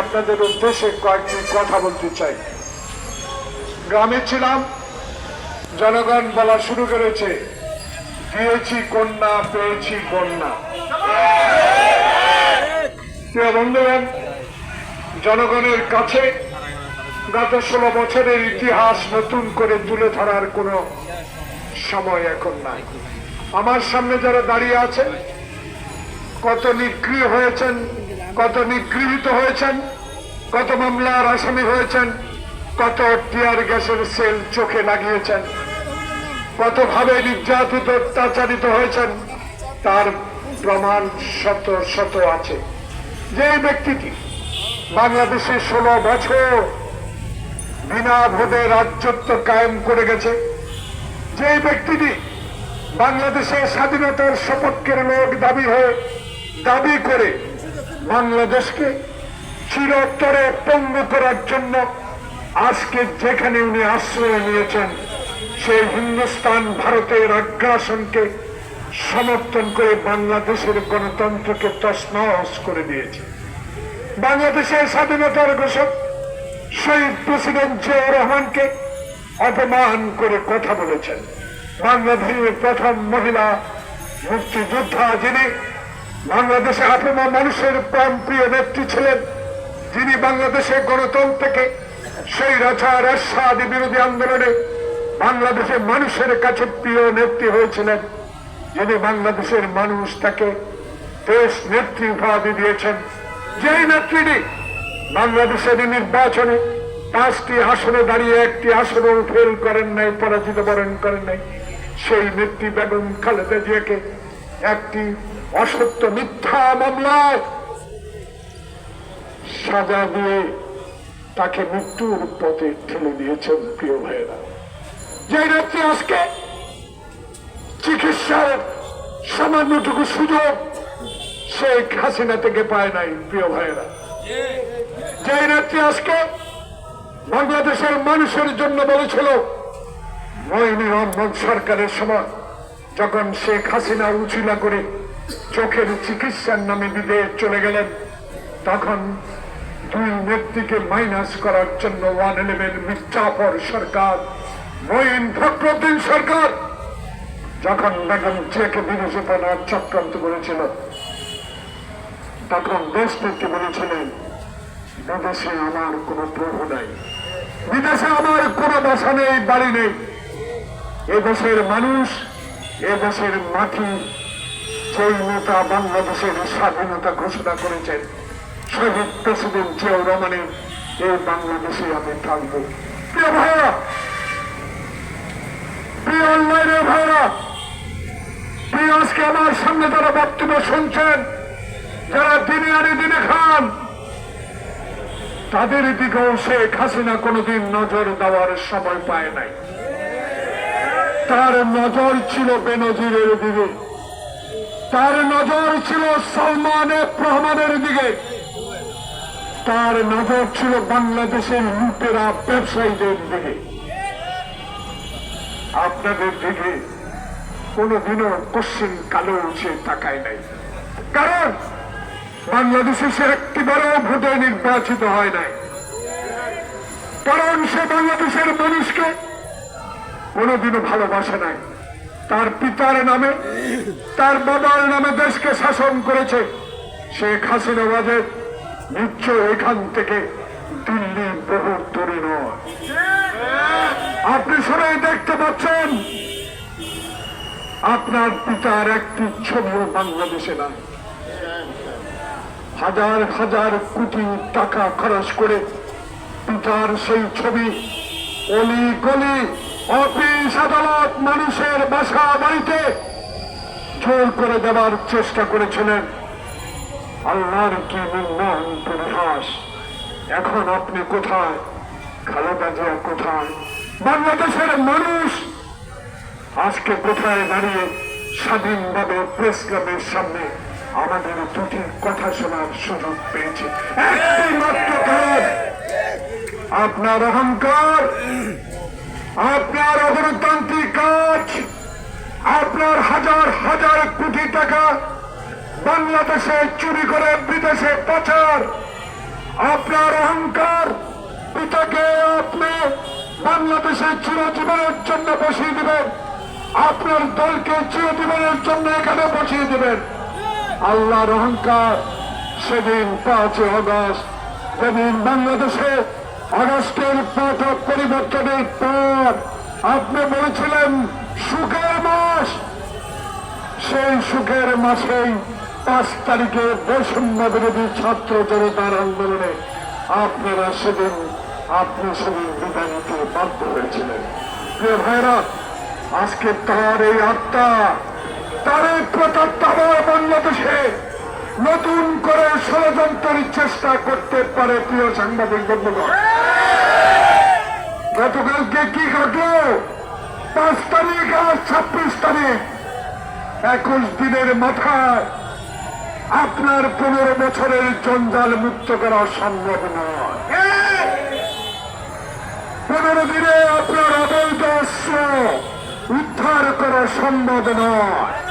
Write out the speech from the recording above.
আপনাদের উদ্দেশ্যে কয়েকটি কথা বলতে চাই। গ্রামে ছিলাম, জনগণ বলা শুরু করেছে, দিয়েছি কন্যা, পেয়েছি কন্যা। প্রিয় বন্ধুগণ, জনগণের কাছে গত ষোলো বছরের ইতিহাস নতুন করে তুলে ধরার কোনো সময় এখন নাই। আমার সামনে যারা দাঁড়িয়ে আছেন, কত নিক্রিয় হয়েছেন কত নিগৃহীত হয়েছেন, কত মামলার আসামি হয়েছেন, কত টিয়ার গ্যাসের সেল চোখে লাগিয়েছেন, কতভাবে নির্যাতিত, অত্যাচারিত হয়েছেন, তার প্রমাণ শত শত আছে। যে ব্যক্তিটি বাংলাদেশে ষোলো বছর বিনা ভোটে রাজ্যত্ব কায়েম করে গেছে যে ব্যক্তিটি বাংলাদেশের স্বাধীনতার সপক্ষের লোক দাবি হয়ে দাবি করে বাংলাদেশকে চিরতরে পঙ্গু করার জন্য আজকে যেখানে উনি আশ্রয় নিয়েছেন, সেই হিন্দুস্তান ভারতের আগ্রাসনকে সমর্থন করে বাংলাদেশের গণতন্ত্রকে তসনস করে দিয়েছে। বাংলাদেশের স্বাধীনতার ঘোষক শহীদ প্রেসিডেন্ট জিয়াউর রহমানকে অপমান করে কথা বলেছেন। বাংলাদেশের প্রথম মহিলা মুক্তিযোদ্ধা যিনি বাংলাদেশে আপমা মানুষের প্রাণ প্রিয় নেত্রী ছিলেন যিনি বাংলাদেশে গণতন্ত্রকে সেই রাজার এরশাদি বিরোধী আন্দোলনে বাংলাদেশের মানুষের কাছে প্রিয় নেত্রী হয়েছিলেন, যিনি বাংলাদেশের মানুষ তাকে দেশ নেত্রী উপাধি দিয়েছেন। যেই নেত্রীটি বাংলাদেশের নির্বাচনে পাঁচটি আসনে দাঁড়িয়ে একটি আসনেও ফেল করেন নাই, পরাজিত বরণ করেন নাই, সেই নেত্রী বেগম খালেদা জিয়াকে একটি অসত্য মিথ্যা মামলায় সাজা দিয়ে তাকে মৃত্যুর পথে ঠেলে দিয়েছেন প্রিয় ভাইয়েরা। যে নেত্রী আজকে চিকিৎসার সামান্যটুকু সুযোগ শেখ হাসিনা থেকে পায় নাই প্রিয় ভাইয়েরা। যে নেত্রী আজকে বাংলাদেশের মানুষের জন্য বলেছিল মহিনী রহমান সরকারের সময় যখন শেখ হাসিনা উচিলা করে চোখের চিকিৎসার নামে বিদেশ চলে গেলেন। তখন দুই নেত্রীকে মাইনাস করার জন্য ওয়ান ইলেভেন মির্জাফর সরকার, মঈন ফখরুদ্দিন সরকার, যখন বেগম চেকে বিদেশে পাঠার চক্রান্ত করেছিল, তখন দেশ নেত্রী বলেছিলেন, বিদেশে আমার কোনো প্রভু নাই। বিদেশে আমার কোনো বাসা নেই, বাড়ি নেই। এদেশের মানুষ এদেশের মাটি সেই নেতা বাংলাদেশের স্বাধীনতা ঘোষণা করেছেন, শহীদ প্রেসিডেন্ট জিয়াউর রহমানের, এই বাংলাদেশে আমি থাকব। আমার সামনে বক্তব্য শুনছেন, যারা দিনে আনে দিনে খান, তাদের দিকেও শেখ হাসিনা কোনোদিন নজর দেওয়ার সময় পায় নাই। তার নজর ছিল বেনজিরের দিকে। তার নজর ছিল সালমান রহমানের দিকে। তার নজর ছিল বাংলাদেশের লুটেরা ব্যবসায়ীদের দিকে। আপনাদের দিকে কোনোদিনও কোশ্চিন কালো সে তাকায় নাই। কারণ বাংলাদেশে সে একটিবারও ভোটে নির্বাচিত হয় নাই। কারণ সে বাংলাদেশের মানুষকে কোনোদিনও ভালোবাসে নাই। তার পিতার নামে, তার বাবার নামে দেশকে শাসন করেছে। শেখ হাসিনা নিশ্চয় এখান থেকে দিল্লি বহু দূরে আপনি সবাই দেখতে পাচ্ছেন, আপনার পিতার একটি ছবিও বাংলাদেশে নাই। হাজার হাজার কোটি টাকা খরচ করে পিতার সেই ছবি অলি গলি অফিস আদালত মানুষের বাসা বাড়িতে জোর করে দেওয়ার চেষ্টা করেছিলেন। আল্লাহর কি নির্মম পরিহাস। এখন আপনি কোথায়? খালেদা জিয়া কোথায়? বাংলাদেশের মানুষ আজকে কোথায় দাঁড়িয়ে স্বাধীনভাবে প্রেস ক্লাবের সামনে আমাদের দুটি কথা শোনার সুযোগ পেয়েছে? আপনার অহংকার আপনার অগণতান্ত্রিক কাজ, আপনার হাজার হাজার কোটি টাকা বাংলাদেশে চুরি করে বিদেশে পাচার, আপনার অহংকার পিতাকে আপনি বাংলাদেশের চিরজীবনের জন্য বসিয়ে দিবেন, আপনার দলকে চিরজীবনের জন্য এখানে বসিয়ে দিবেন। আল্লাহর অহংকার সেদিন পাঁচই অগস্ট যেদিন বাংলাদেশে আগস্টের পাঠক পরিবর্তনের পর আপনি বলেছিলেন, সুখের মাস। সেই সুখের মাসেই পাঁচ তারিখে বৈষম্য বিরোধী ছাত্র জনতার আন্দোলনে আপনারা সেদিন, আপনি সেদিন বিদায় বাধ্য হয়েছিলেন। প্রিয় ভাইরা আজকে তার এই আত্মা তার এই প্রতাপটা আবার বাংলাদেশে নতুন করে ষড়যন্ত্রের চেষ্টা করতে পারে প্রিয় সাংবাদিক বন্ধুগণ। গতকালকে কি ঘটলো? পাঁচ তারিখ আর ছাব্বিশ তারিখ। একুশ দিনের মাথায় আপনার পনেরো বছরের জঞ্জাল মুক্ত করা সম্ভব নয়। পনেরো দিনে আপনার অবৈধ অস্ত্র উদ্ধার করা সম্ভব নয়।